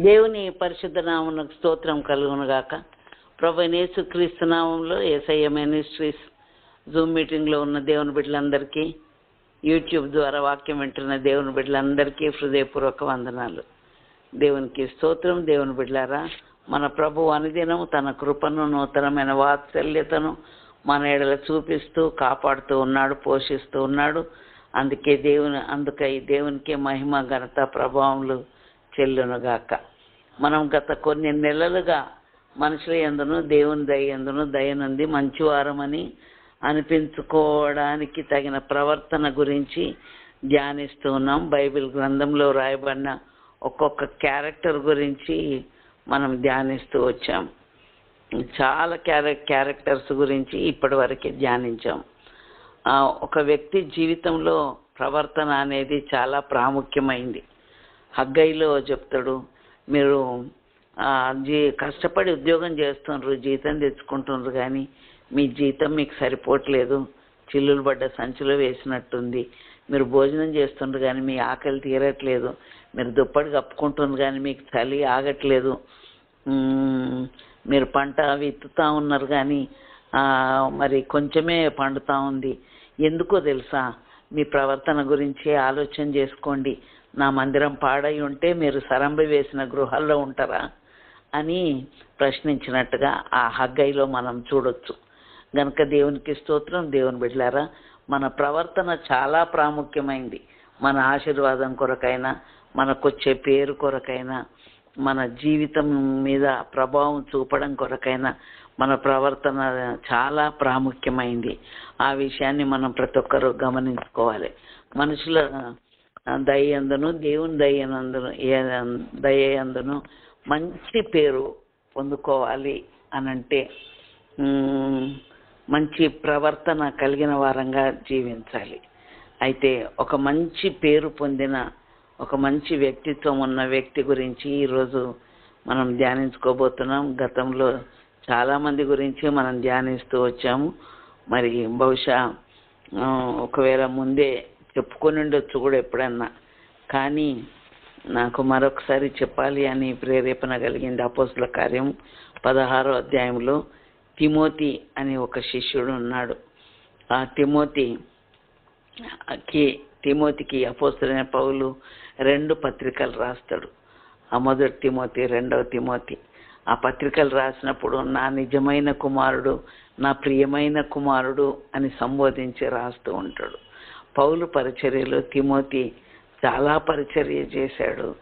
దేవుని పరిశుద్ధ నామమునకు స్తోత్రం కలుగును గాక. ప్రభు యేసు క్రీస్తు నామంలో ఏసఐ మినిస్ట్రీస్ జూమ్ మీటింగ్లో ఉన్న దేవుని బిడ్డలందరికీ యూట్యూబ్ ద్వారా వాక్యం వింటున్న దేవుని బిడ్డలందరికీ హృదయపూర్వక వందనాలు. దేవునికి స్తోత్రం. దేవుని బిడ్డలారా మన ప్రభు అనుదినం తన కృపను నూతనమైన వాత్సల్యతను మన ఎడల చూపిస్తూ కాపాడుతూ ఉన్నాడు పోషిస్తూ ఉన్నాడు. అందుకే దేవుని అందుకై దేవునికే మహిమ ఘనత ప్రభావములు చెల్లునుగాక. మనం గత కొన్ని నెలలుగా మనుషుల ఎందును దేవుని దయ ఎందును దయనుంది మంచివారమని అనిపించుకోవడానికి తగిన ప్రవర్తన గురించి ధ్యానిస్తూ ఉన్నాం. బైబిల్ గ్రంథంలో రాయబడిన ఒక్కొక్క క్యారెక్టర్ గురించి మనం ధ్యానిస్తూ వచ్చాం. చాలా క్యారె క్యారెక్టర్స్ గురించి ఇప్పటి వరకే ధ్యానించాం ఒక వ్యక్తి జీవితంలో ప్రవర్తన అనేది చాలా ప్రాముఖ్యమైంది. హగ్గైలో చెప్తాడు మీరు జీ కష్టపడి ఉద్యోగం చేస్తుండ్రు జీతం తెచ్చుకుంటుండ్రు కానీ మీ జీతం మీకు సరిపోవట్లేదు చిల్లులు పడ్డ సంచిలో వేసినట్టుంది మీరు భోజనం చేస్తుండ్రు కానీ మీ ఆకలి తీరట్లేదు మీరు దుప్పటి కప్పుకుంటుండ్రు కానీ మీకు చలి ఆగట్లేదు మీరు పంట విత్తుతా ఉన్నారు కానీ మరి కొంచెమే పండుతా ఉంది ఎందుకో తెలుసా మీ ప్రవర్తన గురించి ఆలోచన చేసుకోండి నా మందిరం పాడై ఉంటే మీరు సరంబి వేసిన గృహాల్లో ఉంటారా అని ప్రశ్నించినట్టుగా ఆ హగ్గైలో మనం చూడొచ్చు. గనక దేవునికి స్తోత్రం దేవుని బిడ్డలారా మన ప్రవర్తన చాలా ప్రాముఖ్యమైంది. మన ఆశీర్వాదం కొరకైనా మనకొచ్చే పేరు కొరకైనా మన జీవితం మీద ప్రభావం చూపడం కొరకైనా మన ప్రవర్తన చాలా ప్రాముఖ్యమైంది. ఆ విషయాన్ని మనం ప్రతి ఒక్కరూ గమనించుకోవాలి. మనుషుల దయ్యందును దేవుని దయ్యనందును దయ్యందును మంచి పేరు పొందుకోవాలి అనంటే మంచి ప్రవర్తన కలిగిన వారంగా జీవించాలి. అయితే ఒక మంచి పేరు పొందిన ఒక మంచి వ్యక్తిత్వం ఉన్న వ్యక్తి గురించి ఈరోజు మనం ధ్యానించుకోబోతున్నాం. గతంలో చాలామంది గురించి మనం ధ్యానిస్తూ వచ్చాము. మరి బహుశా ఒకవేళ ముందే చెప్పుకొని ఉండొచ్చు కూడా ఎప్పుడన్నా. కానీ నాకు మరొకసారి చెప్పాలి అని ప్రేరేపణ కలిగింది అపోసుల కార్యం పదహారో అధ్యాయంలో తిమోతి అనే ఒక శిష్యుడు ఉన్నాడు. ఆ తిమోతి కి తిమోతికి అపోస్తులైన పౌలు రెండు పత్రికలు రాస్తాడు. ఆ మొదటి తిమోతి రెండవ తిమోతి. ఆ పత్రికలు రాసినప్పుడు నా నిజమైన కుమారుడు నా ప్రియమైన కుమారుడు అని సంబోధించి రాస్తూ ఉంటాడు. పౌలు పరిచర్యలో తిమోతి చాలా పరిచర్య చేశాడు.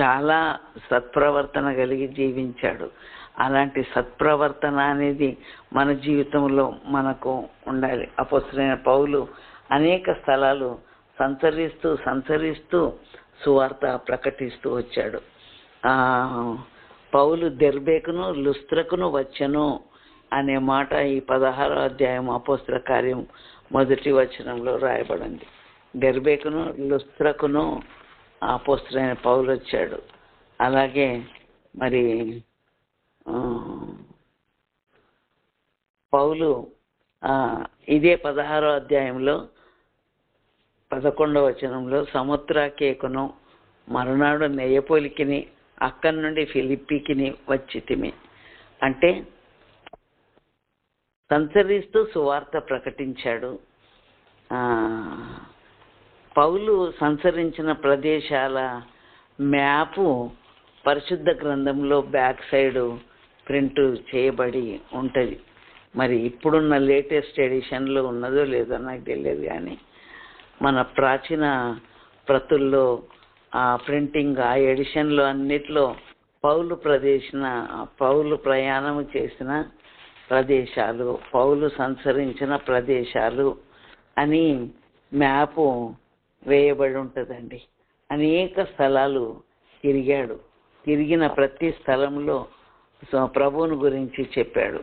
చాలా సత్ప్రవర్తన కలిగి జీవించాడు. అలాంటి సత్ప్రవర్తన అనేది మన జీవితంలో మనకు ఉండాలి. అపోసరైన పౌలు అనేక స్థలాలు సంచరిస్తూ సంచరిస్తూ సువార్త ప్రకటిస్తూ వచ్చాడు. పౌలు దెర్బేకును లుస్త్రకును వచ్చెను అనే మాట ఈ పదహారో అధ్యాయం అపోస్త్ర కార్యం మొదటి వచనంలో రాయబడింది. గర్భేకును లుస్త్రకును అపోస్త్రైన పౌలు వచ్చాడు. అలాగే మరి పౌలు ఇదే పదహారో అధ్యాయంలో పదకొండవ వచనంలో సముద్రాకేకును మరునాడు నెయ్యపోలికిని అక్కడి నుండి ఫిలిప్పికిని వచ్చి తిమి అంటే సంచరిస్తూ సువార్త ప్రకటించాడు. పౌలు సంచరించిన ప్రదేశాల మ్యాపు పరిశుద్ధ గ్రంథంలో బ్యాక్ సైడ్ ప్రింట్ చేయబడి ఉంటుంది. మరి ఇప్పుడున్న లేటెస్ట్ ఎడిషన్లో ఉన్నదో లేదో నాకు తెలియదు కానీ మన ప్రాచీన ప్రతుల్లో ఆ ప్రింటింగ్ ఆ ఎడిషన్లో అన్నిట్లో పౌలు ప్రదేశన పౌలు ప్రయాణం చేసిన ప్రదేశాలు పౌలు సంచరించిన ప్రదేశాలు అని మ్యాపు వేయబడి ఉంటుందండి. అనేక స్థలాలు తిరిగాడు. తిరిగిన ప్రతి స్థలంలో సో- ప్రభువుని గురించి చెప్పాడు.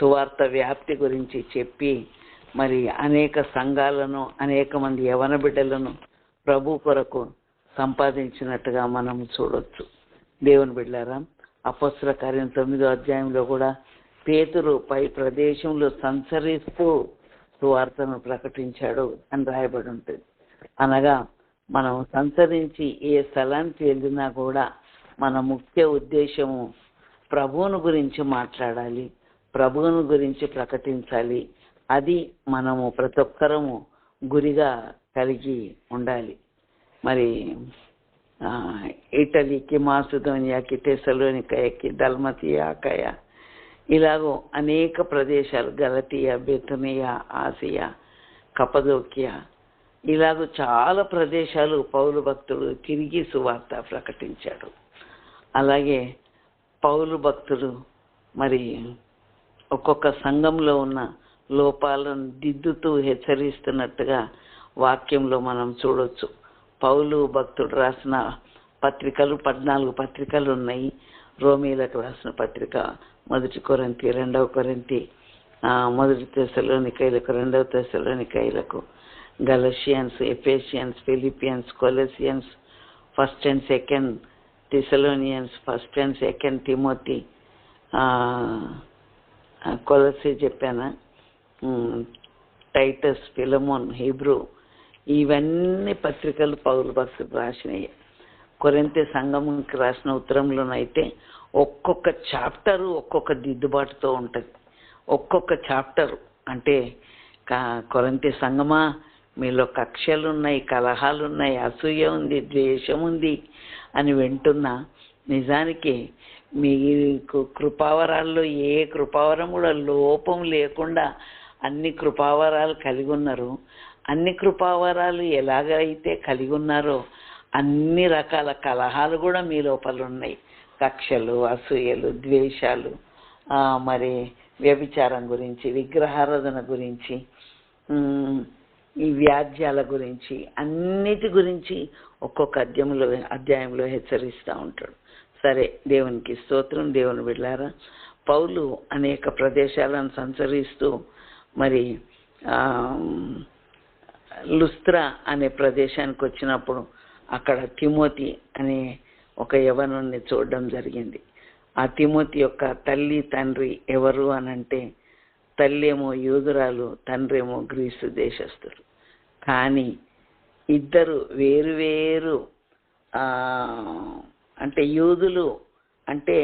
సువార్త వ్యాప్తి గురించి చెప్పి మరి అనేక సంఘాలను అనేక మంది యవన బిడ్డలను ప్రభు కొరకు సంపాదించినట్టుగా మనం చూడొచ్చు. దేవుని బిడ్డారా అపస్ర కార్యం తొమ్మిదో అధ్యాయంలో కూడా పేతురు పై ప్రదేశంలో సంచరిస్తూ సువార్తను ప్రకటించాడు అని రాయబడి ఉంటుంది. అనగా మనం సంచరించి ఏ స్థలానికి వెళ్ళినా కూడా మన ముఖ్య ఉద్దేశము ప్రభువును గురించి మాట్లాడాలి ప్రభువును గురించి ప్రకటించాలి. అది మనము ప్రతి ఒక్కరము గురిగా కలిగి ఉండాలి. మరి ఇటలీకి మాసుదోనియాకి టెసలోనికాయకి దల్మతియాకయ ఇలాగో అనేక ప్రదేశాలు గలతియా బెతనియా ఆసియా కపదోకియా ఇలాగో చాలా ప్రదేశాలు పౌలు భక్తుడు తిరిగి సువార్త ప్రకటించాడు. అలాగే పౌలు భక్తుడు మరి ఒక్కొక్క సంఘంలో ఉన్న లోపాలను దిద్దుతూ హెచ్చరిస్తున్నట్టుగా వాక్యంలో మనం చూడొచ్చు. పౌలు భక్తుడు రాసిన పత్రికలు పద్నాలుగు పత్రికలు ఉన్నాయి. రోమీలకు రాసిన పత్రిక మొదటి కొరంతి రెండవ కొరంతి మొదటి మొదటి తెసలోనికైలకు రెండవ తెసలోనికైలకు Galatians Ephesians Philippians Colossians first and second Thessalonians first and second Timothy కొలసి చెప్పాను? టైటస్ ఫిలమోన్ హీబ్రూ ఇవన్నీ పత్రికలు పౌరు భక్తులు రాసినాయి. కొరింత సంఘంకి రాసిన ఉత్తరంలోనైతే ఒక్కొక్క చాప్టరు ఒక్కొక్క దిద్దుబాటుతో ఉంటుంది. ఒక్కొక్క చాప్టరు అంటే కొరంతి సంగమా మీలో కక్షలు ఉన్నాయి కలహాలు ఉన్నాయి అసూయ ఉంది ద్వేషం ఉంది అని వింటున్నా నిజానికి మీకు కృపావరాల్లో ఏ కృపావరం కూడా లోపం లేకుండా అన్ని కృపావరాలు కలిగి ఉన్నారు. అన్ని కృపావరాలు ఎలాగైతే కలిగి ఉన్నారో అన్ని రకాల కలహాలు కూడా మీ లోపల ఉన్నాయి. కక్షలు అసూయలు ద్వేషాలు మరి వ్యభిచారం గురించి విగ్రహారాధన గురించి ఈ వ్యాజ్యాల గురించి అన్నిటి గురించి ఒక్కొక్క అధ్యాయంలో అధ్యాయంలో హెచ్చరిస్తూ ఉంటాడు. సరే దేవునికి స్తోత్రం. దేవుని బిడ్డారా పౌలు అనేక ప్రదేశాలను సంచరిస్తూ మరి లుస్త్ర లుస్త్రా అనే ప్రదేశానికి వచ్చినప్పుడు అక్కడ తిమోతి అనే ఒక యవనుణ్ణి చూడడం జరిగింది. ఆ తిమోతి యొక్క తల్లి తండ్రి ఎవరు అనంటే తల్లేమో యూదురాలు తండ్రేమో గ్రీసు దేశస్థులు. కానీ ఇద్దరు వేరు వేరు అంటే యూదులు అంటే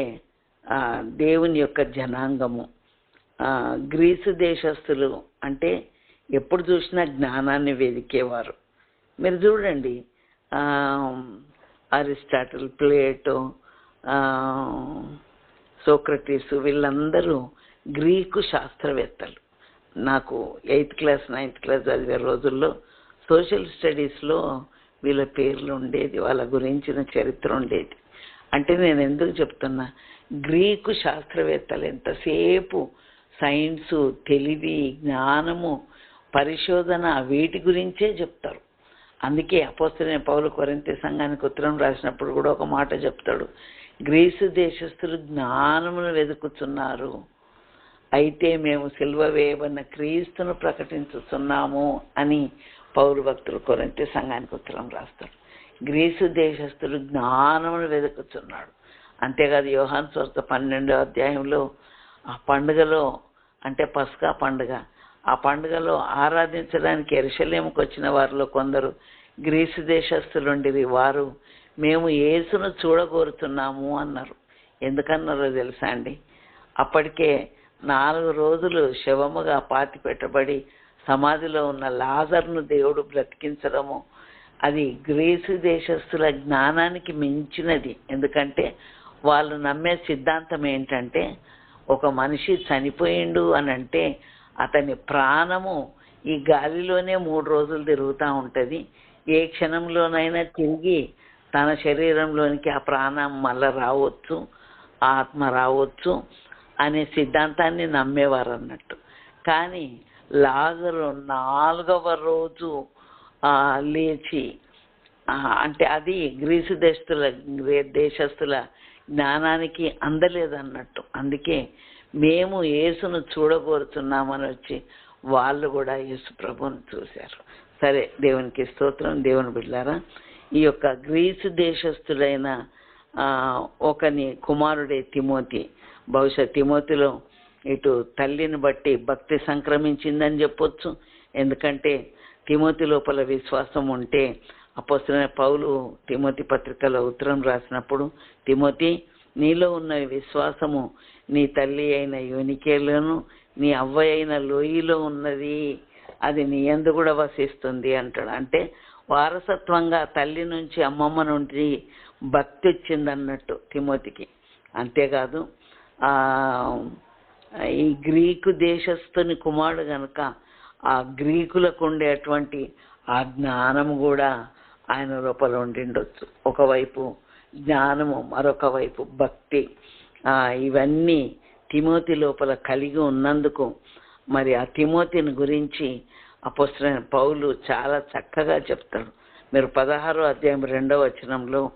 దేవుని యొక్క జనాంగము. గ్రీసు దేశస్థులు అంటే ఎప్పుడు చూసినా జ్ఞానాన్ని వెదికేవారు. మీరు చూడండి అరిస్టాటిల్ ప్లేటో సోక్రటీస్ వీళ్ళందరూ గ్రీకు శాస్త్రవేత్తలు. నాకు ఎయిత్ క్లాస్ నైన్త్ క్లాస్ చదివే రోజుల్లో సోషల్ స్టడీస్లో వీళ్ళ పేర్లు ఉండేది వాళ్ళ గురించిన చరిత్ర ఉండేది. అంటే నేను ఎందుకు చెప్తున్నా గ్రీకు శాస్త్రవేత్తలు ఎంతసేపు సైన్సు తెలివి జ్ఞానము పరిశోధన వీటి గురించే చెప్తారు. అందుకే అపోస్తలైన పౌలు కొరింథీ సంఘానికి ఉత్తరం రాసినప్పుడు కూడా ఒక మాట చెప్తాడు. గ్రీసు దేశస్థులు జ్ఞానమును వెతుకుతున్నారు అయితే మేము సిల్వ వేయబడిన క్రీస్తును ప్రకటించుతున్నాము అని పౌరు భక్తులు కొరింథీ సంఘానికి ఉత్తరం రాస్తాడు గ్రీసు దేశస్థులు జ్ఞానమును వెతుకుతున్నాడు అంతేకాదు యోహాన్ స్వర్త పన్నెండో అధ్యాయంలో ఆ పండుగలో అంటే పస్కా పండుగ ఆ పండుగలో ఆరాధించడానికి ఎరుషలేముకు వచ్చిన వారిలో కొందరు గ్రీసు దేశస్థులుండిరి. వారు మేము యేసును చూడగోరుతున్నాము అన్నారు. ఎందుకన్నారో తెలుసా అండి? అప్పటికే నాలుగు రోజులు శవముగా పాతి పెట్టబడి సమాధిలో ఉన్న లాజర్ను దేవుడు బ్రతికించడము అది గ్రీసు దేశస్థుల జ్ఞానానికి మించినది. ఎందుకంటే వాళ్ళు నమ్మే సిద్ధాంతం ఏంటంటే ఒక మనిషి చనిపోయిండు అని అంటే అతని ప్రాణము ఈ గాలిలోనే మూడు రోజులు తిరుగుతూ ఉంటుంది. ఏ క్షణంలోనైనా తిరిగి తన శరీరంలోనికి ఆ ప్రాణం మళ్ళా రావచ్చు ఆత్మ రావచ్చు అనే సిద్ధాంతాన్ని నమ్మేవారు అన్నట్టు కానీ లాజరు నాలుగవ రోజు లేచి అంటే అది గ్రీసు దేశస్తుల దేశస్తుల జ్ఞానానికి అందలేదన్నట్టు. అందుకే మేము యేసును చూడగోరుతున్నామని వచ్చి వాళ్ళు కూడా యేసు ప్రభుని చూశారు. సరే దేవునికి స్తోత్రం. దేవుని బిడ్డారా ఈ యొక్క గ్రీసు దేశస్థుడైన ఒకని కుమారుడే తిమోతి. బహుశా తిమోతిలో ఇటు తల్లిని బట్టి భక్తి సంక్రమించిందని చెప్పొచ్చు. ఎందుకంటే తిమోతి లోపల విశ్వాసం ఉంటే అపోస్తున్న పౌలు తిమోతి పత్రికలో ఉత్తరం రాసినప్పుడు తిమోతి నీలో ఉన్న విశ్వాసము నీ తల్లి అయిన యోనికేలోను నీ అవ్వ అయిన లోయిలో ఉన్నది అది నీ ఎందు కూడా వసిస్తుంది అంటాడు. అంటే వారసత్వంగా తల్లి నుంచి అమ్మమ్మ నుండి భక్తి వచ్చింది అన్నట్టు తిమోతికి. అంతేకాదు ఈ గ్రీకు దేశస్థుని కుమారుడు గనుక ఆ గ్రీకులకు ఉండేటువంటి ఆ జ్ఞానం కూడా ఆయన లోపల ఉండిండొచ్చు. ఒకవైపు జ్ఞానము మరొక వైపు భక్తి. ఇవన్నీ తిమోతి లోపల కలిగి ఉన్నందుకు మరి ఆ తిమోతిని గురించి అపోస్తులైన పౌలు చాలా చక్కగా చెప్తాడు. మీరు పదహారో అధ్యాయం రెండవ వచనంలో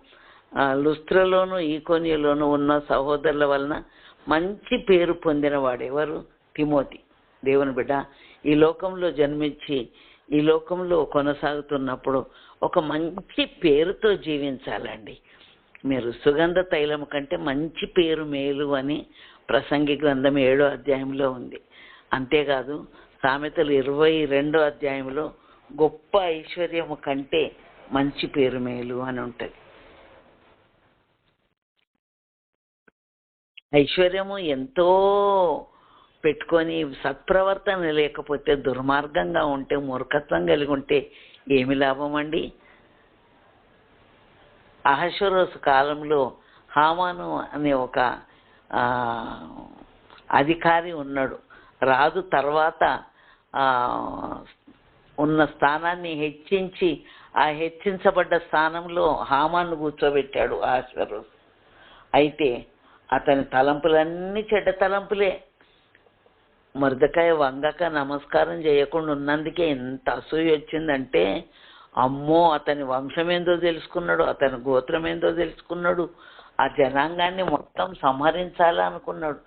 లుస్త్రలోను ఈకోనియలోను ఉన్న సహోదరుల వలన మంచి పేరు పొందిన వాడెవరు తిమోతి. దేవుని బిడ్డ ఈ లోకంలో జన్మించి ఈ లోకంలో కొనసాగుతున్నప్పుడు ఒక మంచి పేరుతో జీవించాలండి. మీరు సుగంధ తైలము కంటే మంచి పేరు మేలు అని ప్రసంగి గ్రంథం ఏడో అధ్యాయంలో ఉంది. అంతేకాదు సామెతలు ఇరవై రెండో అధ్యాయంలో గొప్ప ఐశ్వర్యము కంటే మంచి పేరు మేలు అని ఉంటుంది. ఐశ్వర్యము ఎంతో పెట్టుకొని సత్ప్రవర్తన లేకపోతే దుర్మార్గంగా ఉంటే మూర్ఖత్వం కలిగి ఉంటే ఏమి లాభం అండి అహశ్వరోసు కాలంలో హామాను అనే ఒక అధికారి ఉన్నాడు. రాజు తర్వాత ఉన్న స్థానాన్ని హెచ్చించి ఆ హెచ్చించబడ్డ స్థానంలో హామాను కూర్చోబెట్టాడు అహశ్వరోసు అయితే అతని తలంపులన్నీ చెడ్డ తలంపులే. మృదకాయ వంగక నమస్కారం చేయకుండా ఉన్నందుకే ఎంత అసూయ వచ్చిందంటే అమ్మో అతని వంశం ఏందో తెలుసుకున్నాడు అతని గోత్రం ఏందో తెలుసుకున్నాడు ఆ జనాంగాన్ని మొత్తం సంహరించాలనుకున్నాడు.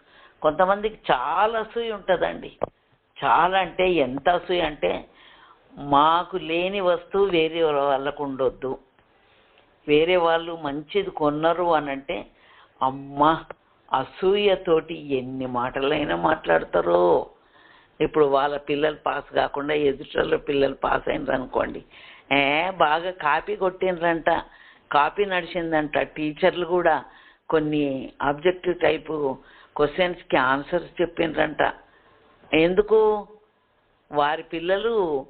కొంతమందికి చాలా అసూయ ఉంటుందండి. చాలా అంటే ఎంత అసూయ అంటే మాకు లేని వస్తువు వేరే వాళ్ళకు ఉండొద్దు. వేరే వాళ్ళు మంచిది కొన్నారు అని అంటే అమ్మ అసూయతోటి ఎన్ని మాటలైనా మాట్లాడతారో. ఇప్పుడు వాళ్ళ పిల్లలు పాస్ కాకుండా ఎదుటోళ్ళ పిల్లలు పాస్ అయినారు అనుకోండి ఏ బాగా కాపీ కొట్టినరంట కాపీ నడిచిందంట టీచర్లు కూడా. కొన్ని ఆబ్జెక్టివ్ టైపు క్వశ్చన్స్కి ఆన్సర్స్ చెప్పిండ్రంట. ఎందుకు? వారి పిల్లలు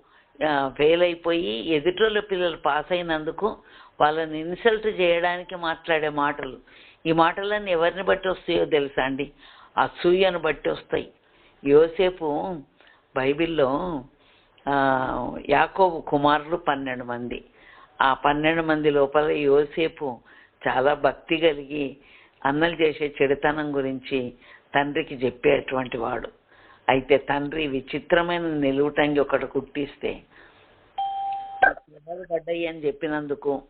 ఫెయిల్ అయిపోయి ఎదుటోళ్ళ పిల్లలు పాస్ అయినందుకు వాళ్ళని ఇన్సల్ట్ చేయడానికి మాట్లాడే మాటలు. ఈ మాటలన్నీ ఎవరిని బట్టి వస్తాయో తెలుసా అండి? అసూయను బట్టి వస్తాయి. యోసేపు బైబిల్లో యాకోబు కుమారులు పన్నెండు మంది. ఆ పన్నెండు మంది లోపల యోసేపు చాలా భక్తి కలిగి అన్నలు చేసే చెడుతనం గురించి తండ్రికి చెప్పేటువంటి వాడు. అయితే తండ్రి విచిత్రమైన నిలువుటంగి ఒకటి కుట్టిస్తే పడ్డాయి అని చెప్పినందుకు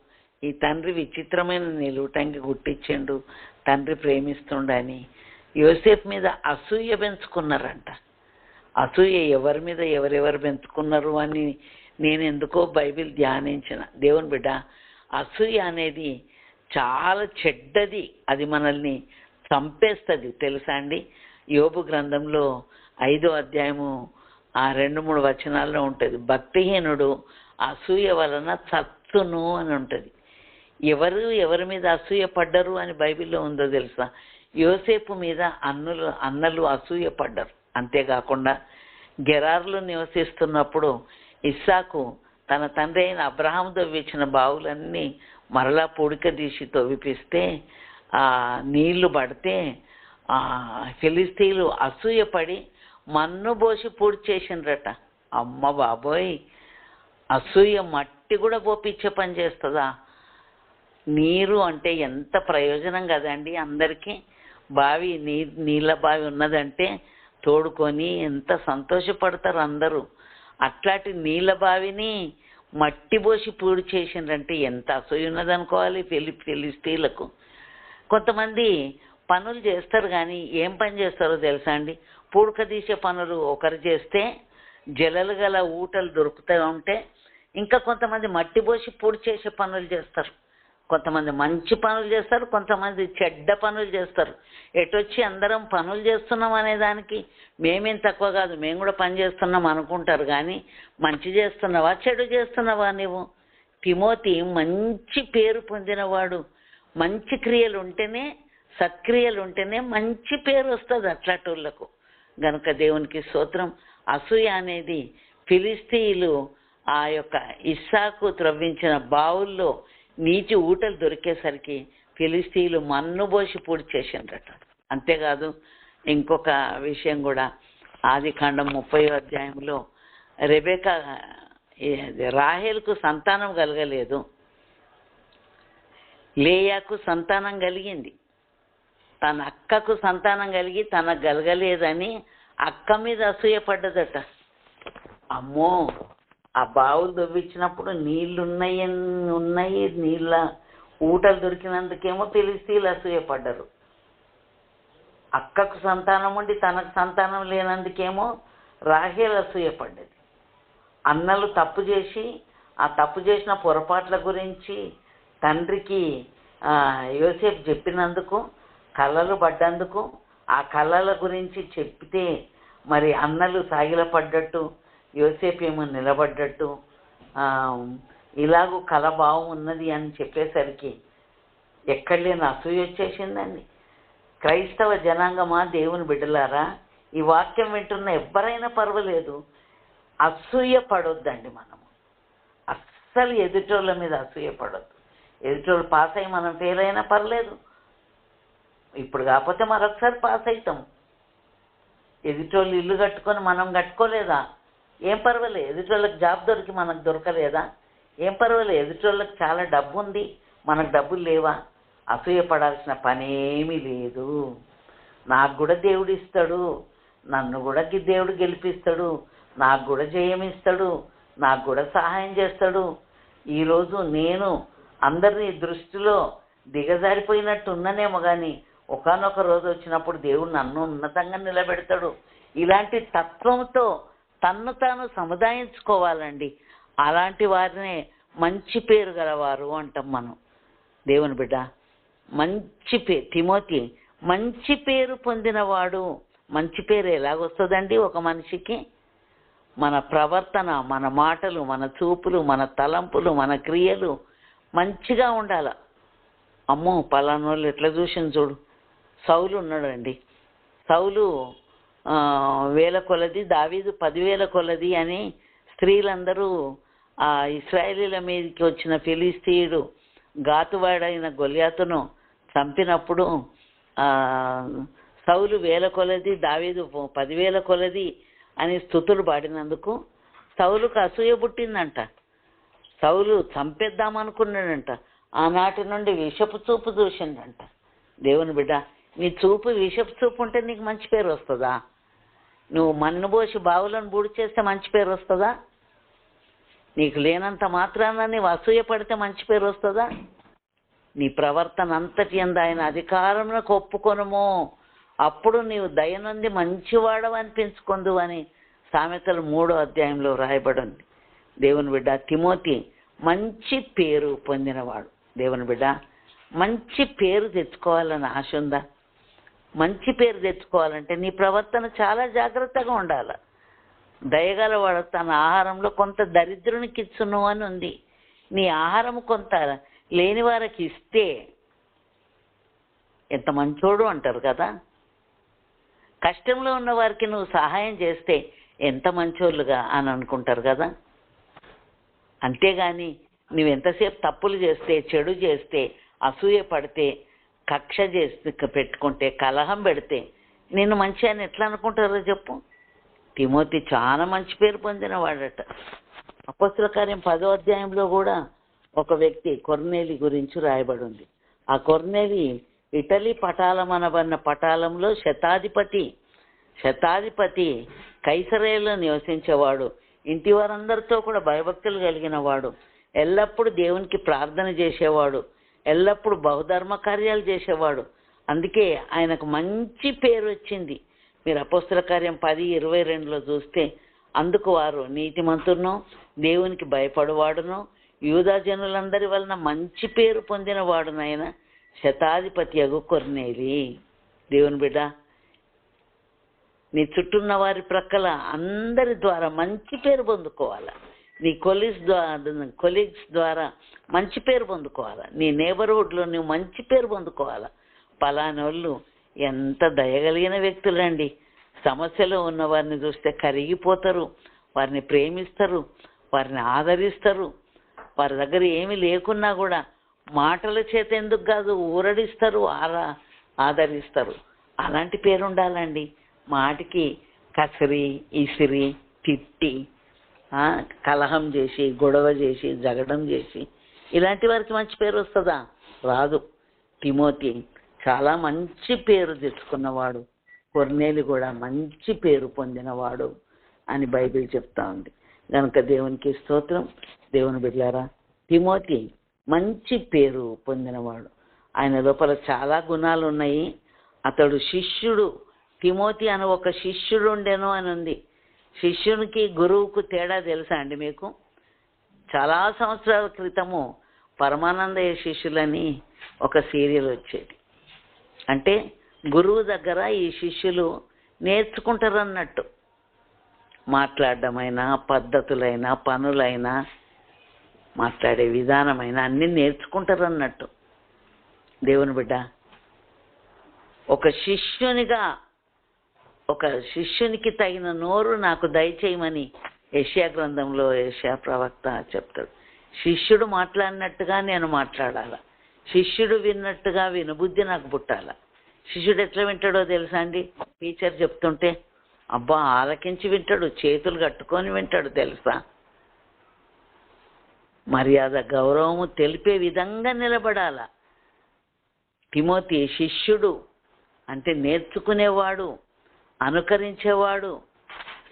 ఈ తండ్రి విచిత్రమైన నిలువుటంగి కుట్టించిండు తండ్రి ప్రేమిస్తుండని యోసేఫ్ మీద అసూయ పెంచుకున్నారంట. అసూయ ఎవరి మీద ఎవరెవరు పెంచుకున్నారు అని నేను ఎందుకో బైబిల్ ధ్యానించిన. దేవుని బిడ్డ అసూయ అనేది చాలా చెడ్డది. అది మనల్ని చంపేస్తుంది. తెలుసా అండి? యోబు గ్రంథంలో ఐదో అధ్యాయము ఆ రెండు మూడు వచనాల్లో ఉంటుంది. భక్తిహీనుడు అసూయ వలన చచ్చును అని ఉంటుంది. ఎవరు ఎవరి మీద అసూయ పడ్డరు అని బైబిల్లో ఉందో తెలుసా? యోసేపు మీద అన్నులు అన్నలు అసూయ పడ్డరు. అంతేకాకుండా గెరార్లు నివసిస్తున్నప్పుడు ఇస్సాకు తన తండ్రి అయిన అబ్రహాంతో తవ్వించిన బావులన్నీ మరలా పొడిక తీసి తవ్విపిస్తే ఆ నీళ్ళు పడితే ఆ ఫిలిస్తీన్లు అసూయపడి మన్ను పోసి పూడి చేసిండ్రట. అమ్మ బాబోయ్! అసూయ మట్టి కూడా పోపిచ్చే పని చేస్తుందా? నీరు అంటే ఎంత ప్రయోజనం కదండి అందరికీ? బావి నీ నీళ్ళ బావి ఉన్నదంటే తోడుకొని ఎంత సంతోషపడతారు అందరూ. అట్లాంటి నీళ్ళ బావిని మట్టి పోసి పూడి చేసిండ్రంటే ఎంత అసూయ ఉన్నదనుకోవాలి పెళ్ళి పెళ్ళి స్త్రీలకు. కొంతమంది పనులు చేస్తారు కానీ ఏం పని చేస్తారో తెలుసా అండి? పూడక తీసే పనులు ఒకరు చేస్తే జలలు గల ఊటలు దొరుకుతూ ఉంటే ఇంకా కొంతమంది మట్టి పోసి పూడి చేసే పనులు చేస్తారు. కొంతమంది మంచి పనులు చేస్తారు కొంతమంది చెడ్డ పనులు చేస్తారు. ఎటొచ్చి అందరం పనులు చేస్తున్నాం అనే దానికి మేమేం తక్కువ కాదు మేము కూడా పని చేస్తున్నాం అనుకుంటారు కానీ మంచి చేస్తున్నావా చెడు చేస్తున్నావా నువ్వు తిమోతి మంచి పేరు పొందినవాడు మంచి క్రియలు ఉంటేనే సత్క్రియలు ఉంటేనే మంచి పేరు వస్తుంది అట్లాటోళ్ళకు గనుక దేవునికి స్తోత్రం. అసూయ అనేది ఫిలిస్తీయులు ఆ యొక్క ఇస్సాకు త్రవ్వించిన బావుల్లో నీటి ఊటలు దొరికేసరికి ఫిలిస్తీన్లు మన్నుబోసి పూడి చేసిండ్రట. అంతేకాదు ఇంకొక విషయం కూడా. ఆదికాండం ముప్పై అధ్యాయంలో రెబేకా రాహేల్కు సంతానం కలగలేదు. లేయాకు సంతానం కలిగింది. తన అక్కకు సంతానం కలిగి తనకు కలగలేదని అక్క మీద అసూయపడ్డదట అమ్మో! ఆ బావులు దొవ్వించినప్పుడు నీళ్ళు ఉన్నాయి నీళ్ళ ఊటలు దొరికినందుకేమో తెలిసి అసూయపడ్డరు. అక్కకు సంతానం ఉండి తనకు సంతానం లేనందుకేమో రాహేల్ అసూయపడ్డది. అన్నలు తప్పు చేసి ఆ తప్పు చేసిన పొరపాట్ల గురించి తండ్రికి యోసేపు చెప్పినందుకు కళ్ళలు పడ్డందుకు ఆ కళ్ళల గురించి చెప్తే మరి అన్నలు సాగిలపడ్డట్టు యోసేపు ఏమో నిలబడ్డట్టు ఇలాగూ కళ బాగున్నది అని చెప్పేసరికి ఎక్కడ లేని అసూయ వచ్చేసిందండి. క్రైస్తవ జనాంగమా దేవుని బిడ్డలారా? ఈ వాక్యం వింటున్న ఎవరైనా పర్వాలేదు. అసూయ పడొద్దండి మనము. అస్సలు ఎదుటోళ్ళ మీద అసూయ పడొద్దు. ఎదుటోళ్ళు పాస్ అయ్యి మనం ఫెయిల్ అయినా పర్లేదు. ఇప్పుడు కాకపోతే మరొకసారి పాస్ అవుతాం ఎదుటోళ్ళు ఇల్లు కట్టుకొని మనం కట్టుకోలేదా? ఏం పర్వాలేదు ఎదుటోళ్ళకి జాబ్ దొరికి మనకు దొరకలేదా? ఏం పర్వాలేదు ఎదుటోళ్ళకి చాలా డబ్బు ఉంది మనకు డబ్బులు లేవా? అసూయ పడాల్సిన పనేమీ లేదు. నాకు కూడా దేవుడు ఇస్తాడు నన్ను కూడా దేవుడు గెలిపిస్తాడు నాకు కూడా జయం ఇస్తాడు నాకు కూడా సహాయం చేస్తాడు. ఈరోజు నేను అందరినీ దృష్టిలో దిగజారిపోయినట్టు ఉన్ననేమో కానీ ఒకనొక రోజు వచ్చినప్పుడు దేవుడు నన్ను ఉన్నతంగా నిలబెడతాడు. ఇలాంటి తత్వంతో తన్ను తాను సముదాయించుకోవాలండి. అలాంటి వారినే మంచి పేరు గలవారు అంటాం మనం. దేవుని బిడ్డ మంచి పేరు తిమోతి మంచి పేరు పొందినవాడు మంచి పేరు ఎలాగొస్తుందండి ఒక మనిషికి? మన ప్రవర్తన మన మాటలు మన చూపులు మన తలంపులు మన క్రియలు మంచిగా ఉండాల. అమ్మో పలానోళ్ళు ఎట్లా చూసింది చూడు. సౌలు ఉన్నాడండి. సౌలు వేల కొలది దావీదు పదివేల కొలది అని స్త్రీలందరూ ఆ ఇస్రాయేలీల మీదకి వచ్చిన ఫిలిస్తీయుడు గాతువాడైన గొలియాతును చంపినప్పుడు సౌలు వేల కొలది దావీదు పదివేల కొలది అని స్థుతులు పాడినందుకు సౌలుకు అసూయ పుట్టిందంట. సౌలు చంపేద్దామనుకున్నాడంట. ఆనాటి నుండి విషపు చూపు చూసిండంట దేవుని బిడ్డ నీ చూపు విషపు చూపు ఉంటే నీకు మంచి పేరు వస్తుందా? నువ్వు మన్ను పోసి బావులను బూడి చేస్తే మంచి పేరు వస్తుందా? నీకు లేనంత మాత్రాన నీవు అసూయ పడితే మంచి పేరు వస్తుందా? నీ ప్రవర్తన అంతటి ఎందు ఆయన అధికారంలో ఒప్పుకొనుము. అప్పుడు నీవు దయనుంది మంచివాడవు అనిపించుకుందు అని సామెతలు మూడో అధ్యాయంలో రాయబడి ఉంది దేవుని బిడ్డ తిమోతి మంచి పేరు పొందినవాడు. దేవుని బిడ్డ మంచి పేరు తెచ్చుకోవాలని ఆశ ఉందా? మంచి పేరు తెచ్చుకోవాలంటే నీ ప్రవర్తన చాలా జాగ్రత్తగా ఉండాలి. దయగలవాడు తన ఆహారంలో కొంత దరిద్రునికి ఇచ్చును అని ఉంది. నీ ఆహారం కొంత లేని వారికి ఇస్తే ఎంత మంచోడు అంటారు కదా. కష్టంలో ఉన్న వారికి నువ్వు సహాయం చేస్తే ఎంత మంచోళ్ళుగా అని అనుకుంటారు కదా. అంతేగాని నువ్వు ఎంతసేపు తప్పులు చేస్తే చెడు చేస్తే అసూయ పడితే కక్ష చేసి పెట్టుకుంటే కలహం పెడితే నేను మంచి అని ఎట్లా అనుకుంటారో చెప్పు. తిమోతి చాలా మంచి పేరు పొందిన వాడట అపస్తుల కార్యం పదో అధ్యాయంలో కూడా ఒక వ్యక్తి కొర్నేలి గురించి రాయబడి ఉంది ఆ కొర్నేలి ఇటలీ పటాలం అనబడిన పటాలంలో శతాధిపతి శతాధిపతి కైసరేలో నివసించేవాడు. ఇంటి వారందరితో కూడా భయభక్తులు కలిగిన వాడు ఎల్లప్పుడూ దేవునికి ప్రార్థన చేసేవాడు. ఎల్లప్పుడూ బహుధర్మ కార్యాలు చేసేవాడు. అందుకే ఆయనకు మంచి పేరు వచ్చింది. మీరు అపోస్తుల కార్యం పది ఇరవై రెండులో చూస్తే అందుకు వారు నీతిమంతును దేవునికి భయపడువాడును యూదా జనులందరి వలన మంచి పేరు పొందినవాడునైన శతాధిపతి అగు కొర్నేలి. దేవుని బిడ్డ నీ చుట్టూన్న వారి ప్రక్కల అందరి ద్వారా మంచి పేరు పొందుకోవాలి? నీ కొలీగ్స్ ద్వారా కొలీగ్స్ ద్వారా మంచి పేరు పొందుకోవాలా? నీ నేబర్హుడ్లో నువ్వు మంచి పేరు పొందుకోవాలా? పలాని వాళ్ళు ఎంత దయగలిగిన వ్యక్తులండి. సమస్యలో ఉన్న వారిని చూస్తే కరిగిపోతారు వారిని ప్రేమిస్తారు వారిని ఆదరిస్తారు. వారి దగ్గర ఏమి లేకున్నా కూడా మాటల చేత ఎందుకు కాదు ఊరడిస్తారు ఆరా ఆదరిస్తారు. అలాంటి పేరు ఉండాలండి. మాటికి కసిరి ఇసిరి తిట్టి కలహం చేసి గొడవ చేసి జగడం చేసి. ఇలాంటి వారికి మంచి పేరు వస్తుందా? రాదు. తిమోతి చాలా మంచి పేరు తెచ్చుకున్నవాడు. కొర్నేలి కూడా మంచి పేరు పొందినవాడు అని బైబిల్ చెప్తా ఉంది. కనుక దేవునికి స్తోత్రం. దేవుని బిడ్డారా తిమోతి మంచి పేరు పొందినవాడు. ఆయన లోపల చాలా గుణాలు ఉన్నాయి అతడు శిష్యుడు. తిమోతి అని ఒక శిష్యుడు ఉండేను అని ఉంది. శిష్యునికి గురువుకు తేడా తెలుసా అండి మీకు? చాలా సంవత్సరాల క్రితము పరమానందయ్య శిష్యులని ఒక సీరియల్ వచ్చేది. అంటే గురువు దగ్గర ఈ శిష్యులు నేర్చుకుంటారన్నట్టు. మాట్లాడడమైనా పద్ధతులైనా పనులైనా మాట్లాడే విధానమైన అన్నీ నేర్చుకుంటారు అన్నట్టు దేవుని బిడ్డ ఒక శిష్యునిగా ఒక శిష్యునికి తగిన నోరు నాకు దయచేయమని యష్యా గ్రంథంలో యష్యా ప్రవక్త చెప్తాడు. శిష్యుడు మాట్లాడినట్టుగా నేను మాట్లాడాల? శిష్యుడు విన్నట్టుగా వినబుద్ధి నాకు పుట్టాల? శిష్యుడు ఎట్లా వింటాడో తెలుసా అండి? టీచర్ చెప్తుంటే అబ్బా ఆలకించి వింటాడు చేతులు కట్టుకొని వింటాడు తెలుసా? మర్యాద గౌరవము తెలిపే విధంగా నిలబడాల? తిమోతి శిష్యుడు అంటే నేర్చుకునేవాడు అనుకరించేవాడు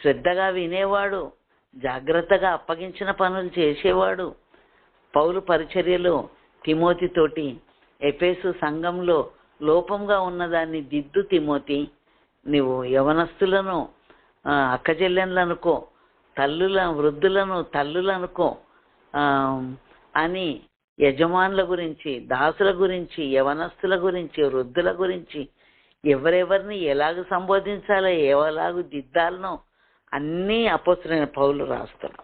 శ్రద్ధగా వినేవాడు జాగ్రత్తగా అప్పగించిన పనులు చేసేవాడు. పౌలు పరిచర్యలో తిమోతితోటి ఎపేసు సంఘంలో లోపంగా ఉన్నదాన్ని దిద్దు తిమోతి నువ్వు యవనస్తులను అక్కజెల్లెన్లనుకో తల్లుల వృద్ధులను తల్లులనుకో అని యజమానుల గురించి దాసుల గురించి యవనస్తుల గురించి వృద్ధుల గురించి ఎవరెవరిని ఎలాగ సంబోధించాలో ఎలాగ దిద్దాలనో అన్నీ అపోసరైన పౌలు రాస్తాడు.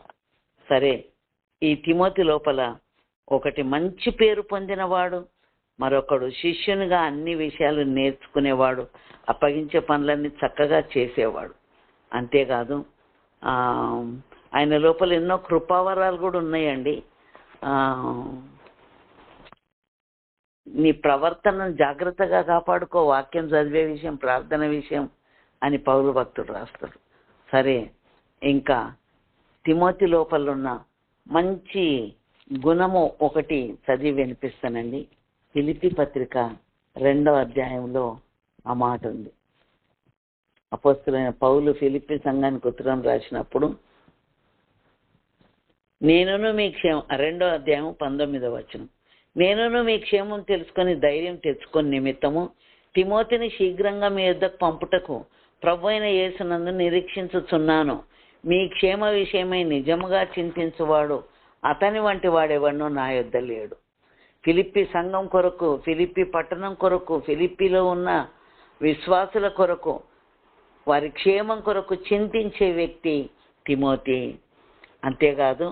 సరే ఈ తిమోతి లోపల ఒకటి మంచి పేరు పొందినవాడు మరొకడు శిష్యునిగా అన్ని విషయాలు నేర్చుకునేవాడు అప్పగించే పనులన్నీ చక్కగా చేసేవాడు. అంతేకాదు ఆయన లోపల ఎన్నో కృపావరాలు కూడా ఉన్నాయండి. నీ ప్రవర్తనను జాగ్రత్తగా కాపాడుకో వాక్యం చదివే విషయం ప్రార్థన విషయం అని పౌరు భక్తుడు రాస్తారు సరే ఇంకా తిమోతి లోపలున్న మంచి గుణము ఒకటి చదివి వినిపిస్తానండి. పిలిపి పత్రిక రెండవ అధ్యాయంలో ఆ మాట ఉంది. అపోస్తులైన పౌలు ఫిలిపి సంఘానికి ఉత్తరం రాసినప్పుడు నేనును మీ క్షేమం రెండో అధ్యాయం పంతొమ్మిదవ వచనం. నేనును మీ క్షేమం తెలుసుకొని ధైర్యం తెచ్చుకొని నిమిత్తము తిమోతిని శీఘ్రంగా మీ యుద్ధకు పంపుటకు ప్రభు అయిన యేసునందు నిరీక్షించుచున్నాను. మీ క్షేమ విషయమై నిజముగా చింతించువాడు అతని వంటి వాడెవడనో నా యొద్ద లేడు. ఫిలిప్పి సంఘం కొరకు ఫిలిప్పి పట్టణం కొరకు ఫిలిప్పిలో ఉన్న విశ్వాసుల కొరకు వారి క్షేమం కొరకు చింతించే వ్యక్తి తిమోతి. అంతేకాదు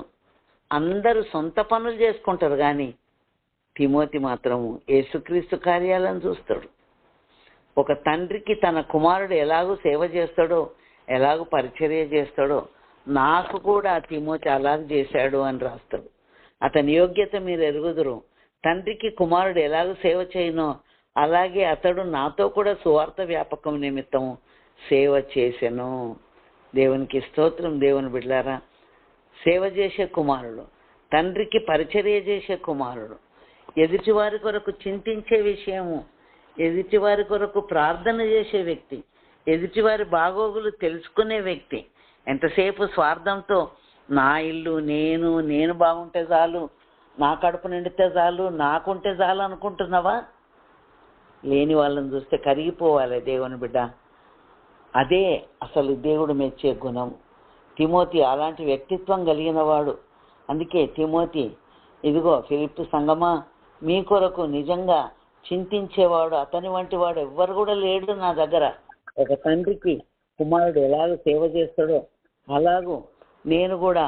అందరూ సొంత పనులు చేసుకుంటారు కానీ తిమోతి మాత్రము యేసుక్రీస్తు కార్యాలను చూస్తాడు. ఒక తండ్రికి తన కుమారుడు ఎలాగూ సేవ చేస్తాడో ఎలాగూ పరిచర్య చేస్తాడో నాకు కూడా తిమోతి అలాగ చేశాడు అని రాస్తాడు. అతని యోగ్యత మీరు ఎరుగుదురు. తండ్రికి కుమారుడు ఎలాగ సేవ చేయనో అలాగే అతడు నాతో కూడా సువార్త వ్యాపకం నిమిత్తం సేవ చేశాను దేవునికి స్తోత్రం దేవుని బిడ్డారా. సేవ చేసే కుమారుడు తండ్రికి పరిచర్య చేసే కుమారుడు ఎదుటివారి కొరకు చింతించే విషయము ఎదుటివారి కొరకు ప్రార్థన చేసే వ్యక్తి ఎదుటివారి బాగోగులు తెలుసుకునే వ్యక్తి ఎంతసేపు స్వార్థంతో నా ఇల్లు నేను నేను బాగుంటే చాలు నా కడుపు నిండితే చాలు నాకుంటే చాలు అనుకుంటున్నావా? లేని వాళ్ళని చూస్తే కరిగిపోవాలి దేవుని బిడ్డ. అదే అసలు దేవుడు మెచ్చే గుణం. తిమోతి అలాంటి వ్యక్తిత్వం కలిగిన వాడు. అందుకే తిమోతి ఇదిగో ఫిలిప్ సంగమా మీ కొరకు నిజంగా చింతించేవాడు అతని వంటి వాడు ఎవ్వరు కూడా లేడు నా దగ్గర. ఒక తండ్రికి కుమారుడు ఎలాగ సేవ చేస్తాడో అలాగూ నేను కూడా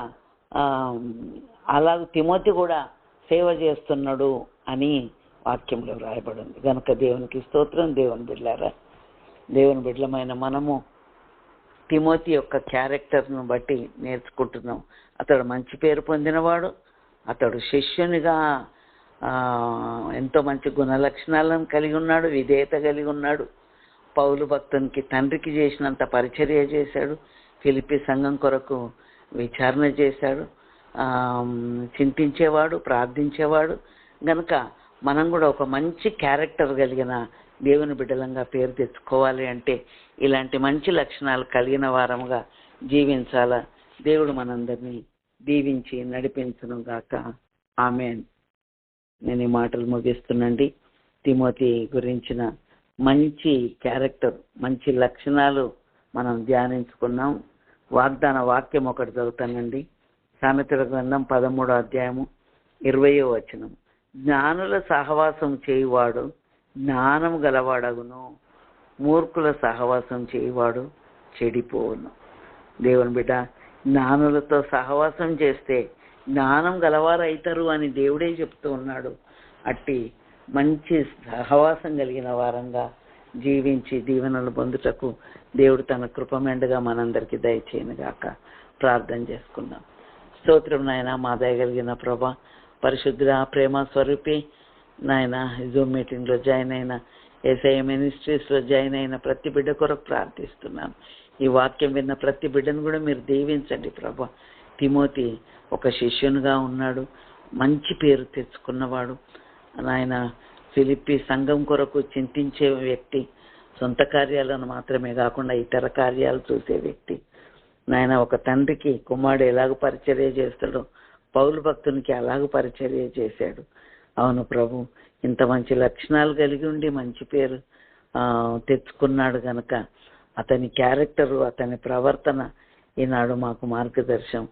అలాగ తిమోతి కూడా సేవ చేస్తున్నాడు అని వాక్యంలో రాయబడింది కనుక దేవునికి స్తోత్రం. దేవుని బిడ్డారా దేవుని బిడ్డలమైన మనము తిమోతి యొక్క క్యారెక్టర్ను బట్టి నేర్చుకుంటున్నాం. అతడు మంచి పేరు పొందినవాడు అతడు శిష్యునిగా ఎంతో మంచి గుణ లక్షణాలను కలిగి ఉన్నాడు విధేయత కలిగి ఉన్నాడు. పౌలు భక్తునికి తండ్రికి చేసినంత పరిచర్య చేశాడు. ఫిలిపి సంఘం కొరకు విచారణ చేశాడు. చింతించేవాడు ప్రార్థించేవాడు. గనక మనం కూడా ఒక మంచి క్యారెక్టర్ కలిగిన దేవుని బిడ్డలంగా పేరు తెచ్చుకోవాలి అంటే ఇలాంటి మంచి లక్షణాలు కలిగిన వారముగా జీవించాలా? దేవుడు మనందరినీ దీవించి నడిపించను గాక. ఆమెన్. నేను ఈ మాటలు ముగిస్తున్నండి తిమోతి గురించిన మంచి క్యారెక్టర్ మంచి లక్షణాలు మనం ధ్యానించుకున్నాం. వాగ్దాన వాక్యం ఒకటి చదువుతానండి. సామెతల గ్రంథం పదమూడో అధ్యాయము ఇరవయో వచనం. జ్ఞానుల సహవాసం చేయువాడు జ్ఞానం గలవాడగును. మూర్ఖుల సహవాసం చేయువాడు చెడిపోవును. దేవుని బిడ్డ జ్ఞానులతో సహవాసం చేస్తే జ్ఞానం గలవారైతారు అని దేవుడే చెప్తూ ఉన్నాడు. అట్టి మంచి సహవాసం కలిగిన వారంగా జీవించి దీవెనలు పొందుటకు దేవుడు తన కృపమెండగా మనందరికీ దయచేయనుగాక. ప్రార్థన చేసుకుందాం. స్తోత్రం నాయన మా దయగలిగిన ప్రభ పరిశుద్ధ ప్రేమ స్వరూపి నాయన జూమ్ మీటింగ్లో జాయిన్ అయిన ఎస్ఐ మినిస్ట్రీస్లో జాయిన్ అయిన ప్రతి బిడ్డ కొరకు ప్రార్థిస్తున్నాను ఈ వాక్యం విన్న ప్రతి బిడ్డను కూడా మీరు దీవించండి ప్రభా. తిమోతి ఒక శిష్యునిగా ఉన్నాడు. మంచి పేరు తెచ్చుకున్నవాడు. నాయన ఫిలిప్పి సంఘం కొరకు చింతించే వ్యక్తి. సొంత కార్యాలను మాత్రమే కాకుండా ఇతర కార్యాలు చూసే వ్యక్తి. నాయన ఒక తండ్రికి కుమారుడు ఎలాగ పరిచర్య చేస్తాడో పౌలు భక్తునికి అలాగ పరిచర్య చేశాడు. అవును ప్రభు ఇంత మంచి లక్షణాలు కలిగి ఉండి మంచి పేరు తెచ్చుకున్నాడు గనక అతని క్యారెక్టరు అతని ప్రవర్తన ఈనాడు మాకు మార్గదర్శం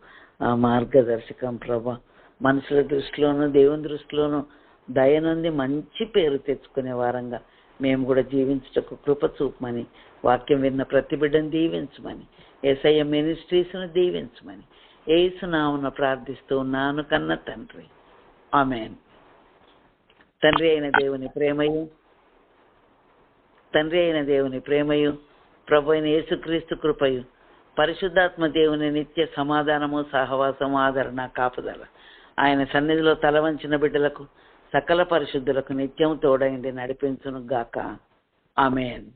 మార్గదర్శకం ప్రభా. మనుషుల దృష్టిలోనూ దేవుని దృష్టిలోనూ దయనుంది మంచి పేరు తెచ్చుకునే వారంగా మేము కూడా జీవించటకు కృప చూపమని వాక్యం విన్న ప్రతి బిడ్డను దీవించమని ఏసయ్య మినిస్ట్రీస్ను దీవించమని ఏసునామున ప్రార్థిస్తూ ఉన్నాను కన్న తండ్రి. ఆమెన్. తండ్రి అయిన దేవుని ప్రేమయు తండ్రి అయిన దేవుని ప్రేమయు ప్రభు అయిన యేసుక్రీస్తు కృపయు పరిశుద్ధాత్మ దేవుని నిత్య సమాధానము సహవాసము ఆదరణ కాపుదల. ఆయన సన్నిధిలో తల వంచిన బిడ్డలకు సకల పరిశుద్ధులకు నిత్యం తోడైండి నడిపించును గాక ఆమెన్.